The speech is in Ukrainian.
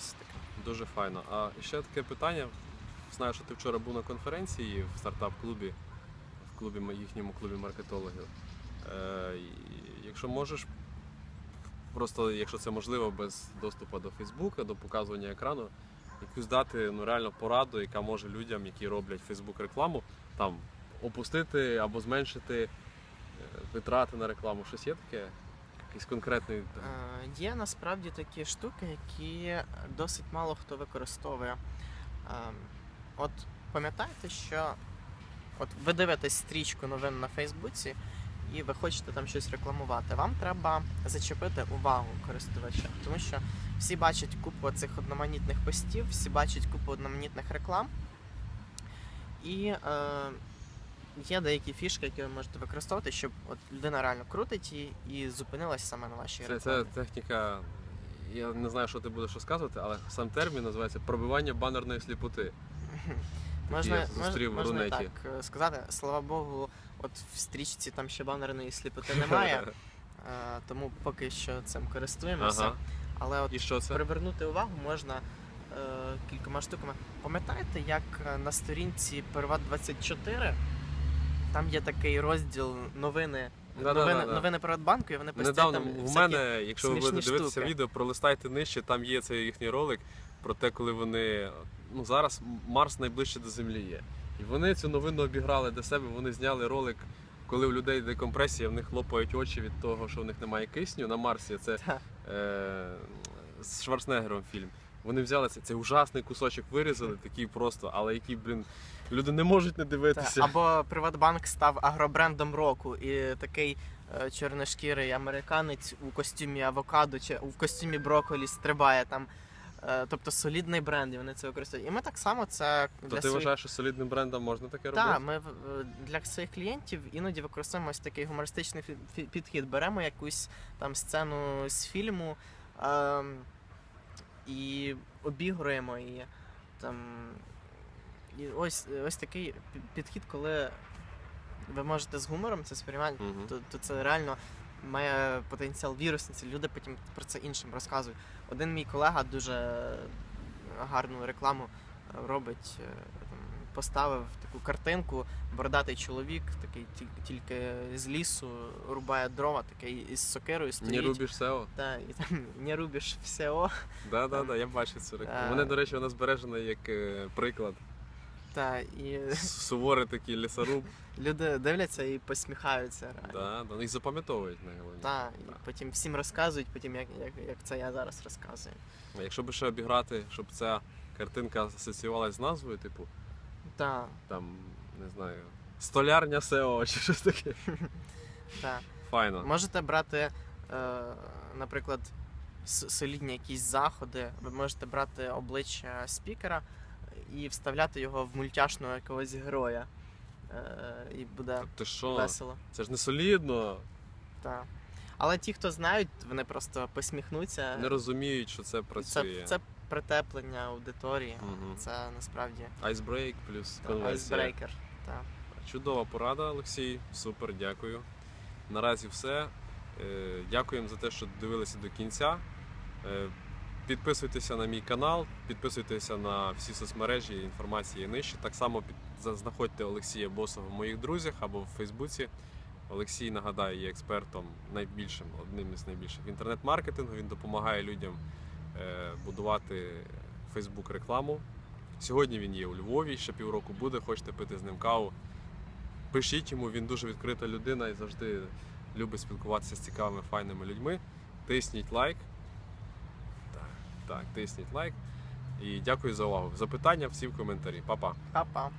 Ось. Дуже файно. А ще таке питання. Знаю, що ти вчора був на конференції в стартап-клубі, в клубі їхньому клубі маркетологів. Е, якщо можеш, просто якщо це можливо, без доступу до Фейсбука, до показування екрану, якусь дати ну, реально пораду, яка може людям, які роблять Фейсбук рекламу, там опустити або зменшити е, витрати на рекламу. Щось є таке? Якийсь конкретний. Е, Є насправді такі штуки, які досить мало хто використовує. Ем, От пам'ятаєте, що от ви дивитесь стрічку новин на Фейсбуці, і ви хочете там щось рекламувати. Вам треба зачепити увагу користувача, тому що всі бачать купу цих одноманітних постів, всі бачать купу одноманітних реклам. І е, є деякі фішки, які ви можете використовувати, щоб от людина реально крутить її і зупинилась саме на вашій Це, рекламі. це техніка. Я не знаю, що ти будеш розказувати, але сам термін називається пробивання банерної сліпоти. Можна, я зустрів в можна і Рунеті. так е, сказати. Слава Богу, от в стрічці там ще банерної сліпоти немає, е, тому поки що цим користуємося. Ага. Але от І що це? привернути увагу можна е, кількома штуками. Пам'ятаєте, як е, на сторінці Перват 24 там є такий розділ новини. Да-да-да-да. Новини, новини Приватбанку, і вони постійно Недавно там в всякі- мене, якщо ви смішні будете дивитися штуки. відео, пролистайте нижче, там є цей їхній ролик про те, коли вони. Ну зараз Марс найближче до Землі є. І вони цю новину обіграли для себе, вони зняли ролик, коли у людей декомпресія, в них лопають очі від того, що в них немає кисню на Марсі. Це е, з Шварценеггером фільм. Вони взяли цей, цей ужасний кусочок, вирізали, такий просто, але який, блін, люди не можуть не Та, дивитися. Або Приватбанк став агробрендом року, і такий е, чорношкірий американець у костюмі авокадо чи в костюмі брокколі стрибає там. Е, тобто солідний бренд, і вони це використовують. І ми так само це То для ти своїх... вважаєш, що солідним брендом можна таке робити? Так, ми е, для своїх клієнтів іноді використовуємо ось такий гумористичний фі- фі- підхід. Беремо якусь там сцену з фільму ем, і обігруємо її. Там, і ось, ось такий підхід, коли ви можете з гумором це сприймати, угу. то, то це реально має потенціал вірусниці. Люди потім про це іншим розказують. Один мій колега дуже гарну рекламу е, робить. Поставив таку картинку, бородатий чоловік, такий тільки з лісу рубає дрова, такий із сокирою стоїть. Не рубіш SEO? Та, і там не рубиш все. О. Да, да, да, я бачив цю рекламу. Мене, до речі, вона збережена як е, приклад. Та, і Суворий такий лісоруб. люди дивляться і посміхаються. Реально. Да, да, і запам'ятовують найголовніше. Та, і Да. потім всім розказують, потім як, як, як це я зараз розказую. Якщо би ще обіграти, щоб ця картинка асоціювалася з назвою, типу, Та, там, не знаю, столярня SEO чи щось таке. та. Файно. Можете брати, е, наприклад, солідні якісь заходи, ви можете брати обличчя спікера і вставляти його в мультяшного якогось героя. Е, і буде Ти що? весело. Це ж не солідно. Та. Але ті, хто знають, вони просто посміхнуться. Не розуміють, що це це, працює. це притеплення аудиторії. Мгм. Це насправді Айсбрейк плюс конверсія. айсбрейкер. Чудова порада, Олексій. Супер, дякую. Наразі все. Е, Дякуємо за те, що дивилися до кінця. Е, Підписуйтеся на мій канал, підписуйтеся на всі соцмережі, інформація є нижче. Так само під... за- знаходьте Олексія Босова в моїх друзях або в Фейсбуці. Олексій, нагадаю, є експертом найбільшим, одним із найбільших в інтернет-маркетингу. Він допомагає людям будувати Фейсбук рекламу. Сьогодні він є у Львові, ще півроку буде, хочете пити з ним каву. Пишіть йому, він дуже відкрита людина і завжди любить спілкуватися з цікавими, файними людьми. Тисніть лайк. Так, так, тисніть лайк. І дякую за увагу. Запитання всі в коментарі. Па-па. Па-па.